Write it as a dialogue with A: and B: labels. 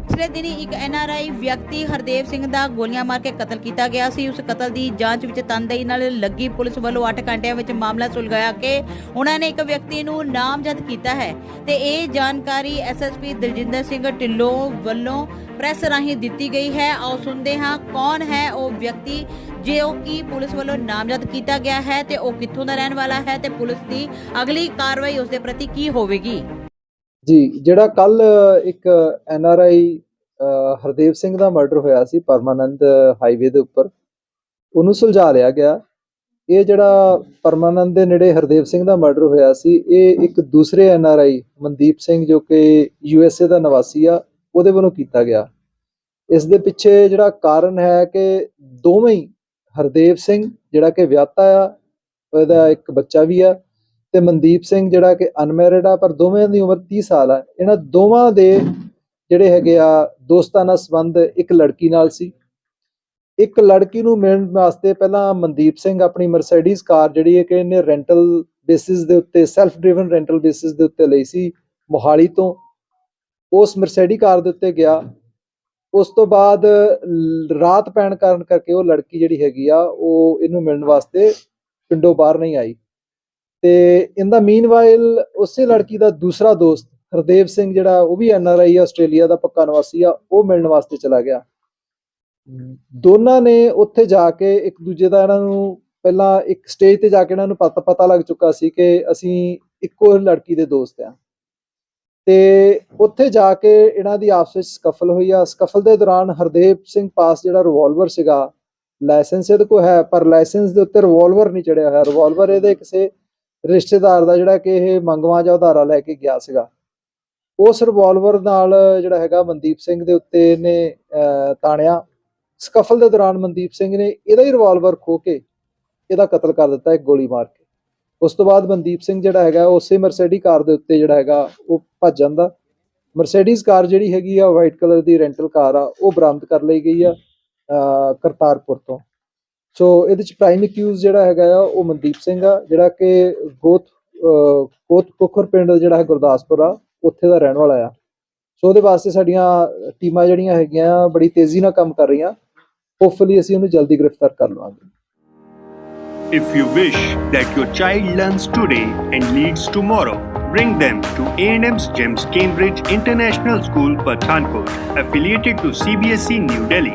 A: ਪਿਛਲੇ ਦਿਨੀ ਇੱਕ ਐਨਆਰਆਈ ਵਿਅਕਤੀ ਹਰਦੇਵ ਸਿੰਘ ਦਾ ਗੋਲੀਆਂ ਮਾਰ ਕੇ ਕਤਲ ਕੀਤਾ ਗਿਆ ਸੀ। ਉਸ ਕਤਲ ਦੀ ਜਾਂਚ ਵਿੱਚ ਤਨਦੇਹੀ ਨਾਲ ਲੱਗੀ ਪੁਲਿਸ ਵੱਲੋਂ 8 ਘੰਟਿਆਂ ਵਿੱਚ ਮਾਮਲਾ ਸੁਲਝਾਇਆ ਕਿ ਉਹਨਾਂ ਨੇ ਇੱਕ ਵਿਅਕਤੀ ਨੂੰ ਨਾਮਜ਼ਦ ਕੀਤਾ ਹੈ ਤੇ ਇਹ ਜਾਣਕਾਰੀ ਐਸਐਸਪੀ ਦਿਲਜਿੰਦਰ ਸਿੰਘ ਢਿੱਲੋਂ ਵੱਲੋਂ ਪ੍ਰੈਸ ਰਾਹੀਂ ਦਿੱਤੀ ਗਈ ਹੈ। ਆਓ ਸੁਣਦੇ ਹਾਂ ਕੌਣ ਹੈ ਉਹ ਵਿਅਕਤੀ ਜੋ ਕਿ ਪੁਲਿਸ ਵੱਲੋਂ ਨਾਮਜ਼ਦ ਕੀਤਾ ਗਿਆ ਹੈ ਤੇ ਉਹ ਕਿੱਥੋਂ ਦਾ ਰਹਿਣ ਵਾਲਾ ਹੈ ਤੇ ਪੁਲਿਸ ਦੀ ਅਗਲੀ ਕਾਰਵਾਈ ਉਸ ਦੇ ਪ੍ਰਤੀ ਕੀ ਹੋਵੇਗੀ।
B: ਜੀ, ਜਿਹੜਾ ਕੱਲ ਇੱਕ N R I Hardev Singh the murder ਹੋਇਆ ਸੀ ਪਰਮਾਨੰਦ ਹਾਈਵੇ ਦੇ ਉੱਪਰ, ਉਹਨੂੰ ਸੁਲਝਾ ਲਿਆ ਗਿਆ। ਇਹ ਜਿਹੜਾ ਪਰਮਾਨੰਦ ਦੇ ਨੇੜੇ ਹਰਦੇਵ ਸਿੰਘ ਦਾ ਮਰਡਰ ਹੋਇਆ ਸੀ, ਇਹ ਇੱਕ ਦੂਸਰੇ N R I, Mandeep Singh ਜੋ ਕਿ ਯੂ ਐਸ ਏ ਦਾ ਨਿਵਾਸੀ ਆ, ਉਹਦੇ ਵੱਲੋਂ ਕੀਤਾ ਗਿਆ। ਇਸ ਦੇ ਪਿੱਛੇ ਜਿਹੜਾ ਕਾਰਨ ਹੈ ਕਿ ਦੋਵੇਂ ਹੀ ਹਰਦੇਵ ਸਿੰਘ, ਜਿਹੜਾ ਕਿ ਵਿਆਹਤਾ ਆ, ਉਹਦਾ ਇੱਕ ਬੱਚਾ ਵੀ ਆ ਤੇ ਮਨਦੀਪ ਸਿੰਘ ਜਿਹੜਾ ਕਿ ਅਨਮੈਰਿਡ ਆ, ਪਰ ਦੋਵੇਂ ਦੀ ਉਮਰ 30 ਸਾਲ ਆ। ਇਹਨਾਂ ਦੋਵਾਂ ਦੇ ਜਿਹੜੇ ਹੈਗੇ ਆ ਦੋਸਤਾਨਾ ਸੰਬੰਧ ਇੱਕ ਲੜਕੀ ਨਾਲ ਸੀ। ਇੱਕ ਲੜਕੀ ਨੂੰ ਮਿਲਣ ਵਾਸਤੇ ਪਹਿਲਾਂ ਮਨਦੀਪ ਸਿੰਘ ਆਪਣੀ ਮਰਸੀਡੀਜ਼ ਕਾਰ ਜਿਹੜੀ ਹੈ ਕਿ ਇਹਨੇ ਰੈਂਟਲ ਬੇਸਿਸ ਦੇ ਉੱਤੇ ਸੈਲਫ ਡਰਾਈਵਨ ਰੈਂਟਲ ਬੇਸਿਸ ਦੇ ਉੱਤੇ ਲਈ ਸੀ ਮੋਹਾਲੀ ਤੋਂ। ਉਸ ਮਰਸੀਡੀ ਕਾਰ ਦੇ ਉੱਤੇ ਗਿਆ। ਉਸ ਤੋਂ ਬਾਅਦ ਰਾਤ ਪੈਣ ਕਾਰਨ ਕਰਕੇ ਉਹ ਲੜਕੀ ਜਿਹੜੀ ਹੈਗੀ ਆ, ਉਹ ਇਹਨੂੰ ਮਿਲਣ ਵਾਸਤੇ ਪਿੰਡੋਂ ਬਾਹਰ ਨਹੀਂ ਆਈ। ਤੇ ਇਨ ਦਾ ਮੀਨਵਾਈਲ ਉਸੇ ਲੜਕੀ ਦਾ ਦੂਸਰਾ ਦੋਸਤ, ਹਰਦੇਵ ਸਿੰਘ, ਜਿਹੜਾ ਉਹ ਵੀ ਐਨ ਆਰ ਆਈ ਆਸਟ੍ਰੇਲੀਆ ਦਾ ਪੱਕਾ ਨਿਵਾਸੀ ਆ, ਉਹ ਮਿਲਣ ਵਾਸਤੇ ਚਲਾ ਗਿਆ। ਦੋਨਾਂ ਨੇ ਉੱਥੇ ਜਾ ਕੇ ਇੱਕ ਦੂਜੇ ਦਾ ਇਹਨਾਂ ਨੂੰ ਪਹਿਲਾਂ ਇੱਕ ਸਟੇਜ ਤੇ ਜਾ ਕੇ ਇਹਨਾਂ ਨੂੰ ਪਤਾ ਪਤਾ ਲੱਗ ਚੁੱਕਾ ਸੀ ਕਿ ਅਸੀਂ ਇੱਕੋ ਲੜਕੀ ਦੇ ਦੋਸਤ ਆ। ਤੇ ਉੱਥੇ ਜਾ ਕੇ ਇਹਨਾਂ ਦੀ ਆਪਸ ਵਿੱਚ ਸਕਫਲ ਹੋਈ ਆ। ਸਕਫਲ ਦੇ ਦੌਰਾਨ ਹਰਦੇਵ ਸਿੰਘ ਪਾਸ ਜਿਹੜਾ ਰਿਵਾਲਵਰ ਸੀਗਾ ਲਾਇਸੈਂਸ ਇਹਦੇ ਕੋਲ ਹੈ, ਪਰ ਲਾਇਸੈਂਸ ਦੇ ਉੱਤੇ ਰਿਵਾਲਵਰ ਨਹੀਂ ਚੜਿਆ ਹੋਇਆ। ਰਿਵਾਲਵਰ ਇਹਦੇ ਕਿਸੇ ਰਿਸ਼ਤੇਦਾਰ ਦਾ ਜਿਹੜਾ ਕਿ ਇਹ ਮੰਗਵਾ ਜਾਂ ਉਧਾਰਾ ਲੈ ਕੇ ਗਿਆ ਸੀਗਾ। ਉਸ ਰਿਵਾਲਵਰ ਨਾਲ ਜਿਹੜਾ ਹੈਗਾ ਮਨਦੀਪ ਸਿੰਘ ਦੇ ਉੱਤੇ ਇਹਨੇ ਤਾਣਿਆ। ਸਕਫਲ ਦੇ ਦੌਰਾਨ ਮਨਦੀਪ ਸਿੰਘ ਨੇ ਇਹਦਾ ਹੀ ਰਿਵਾਲਵਰ ਖੋ ਕੇ ਇਹਦਾ ਕਤਲ ਕਰ ਦਿੱਤਾ, ਇੱਕ ਗੋਲੀ ਮਾਰ ਕੇ। ਉਸ ਤੋਂ ਬਾਅਦ ਮਨਦੀਪ ਸਿੰਘ ਜਿਹੜਾ ਹੈਗਾ, ਉਸੇ ਮਰਸੀਡੀ ਕਾਰ ਦੇ ਉੱਤੇ ਜਿਹੜਾ ਹੈਗਾ, ਉਹ ਭੱਜ ਜਾਂਦਾ। ਮਰਸੀਡੀਜ਼ ਕਾਰ ਜਿਹੜੀ ਹੈਗੀ ਆ ਵਾਈਟ ਕਲਰ ਦੀ ਰੈਂਟਲ ਕਾਰ ਆ, ਉਹ ਬਰਾਮਦ ਕਰ ਲਈ ਗਈ ਆ ਕਰਤਾਰਪੁਰ ਤੋਂ। ਸੋ ਇਹਦੇ ਚ ਪ੍ਰਾਈਮ ਅਕਿਊਜ਼ ਜਿਹੜਾ ਹੈਗਾ ਆ ਉਹ ਮਨਦੀਪ ਸਿੰਘ ਆ ਜਿਹੜਾ ਕਿ ਗੋਤ ਅਹ, ਕੋਤ ਪੁਖਰ ਪਿੰਡ ਜਿਹੜਾ ਹੈ ਗੁਰਦਾਸਪੁਰ ਆ ਉੱਥੇ ਦਾ ਰਹਿਣ ਵਾਲਾ ਆ ਸੋ ਉਹਦੇ ਵਾਸਤੇ ਸਾਡੀਆਂ ਟੀਮਾਂ ਜਿਹੜੀਆਂ ਹੈਗੀਆਂ ਆ, ਬੜੀ ਤੇਜ਼ੀ ਨਾਲ ਕੰਮ ਕਰ ਰਹੀਆਂ ਹੋਪਫੁਲੀ ਅਸੀਂ ਉਹਨੂੰ ਜਲਦੀ ਗ੍ਰਿਫਤਾਰ ਕਰ ਲਵਾਂਗੇ
C: If you wish that your child learns today and leads tomorrow, bring them to A&M's GEMS Cambridge International School, Pathankot, affiliated to CBSE E, New Delhi.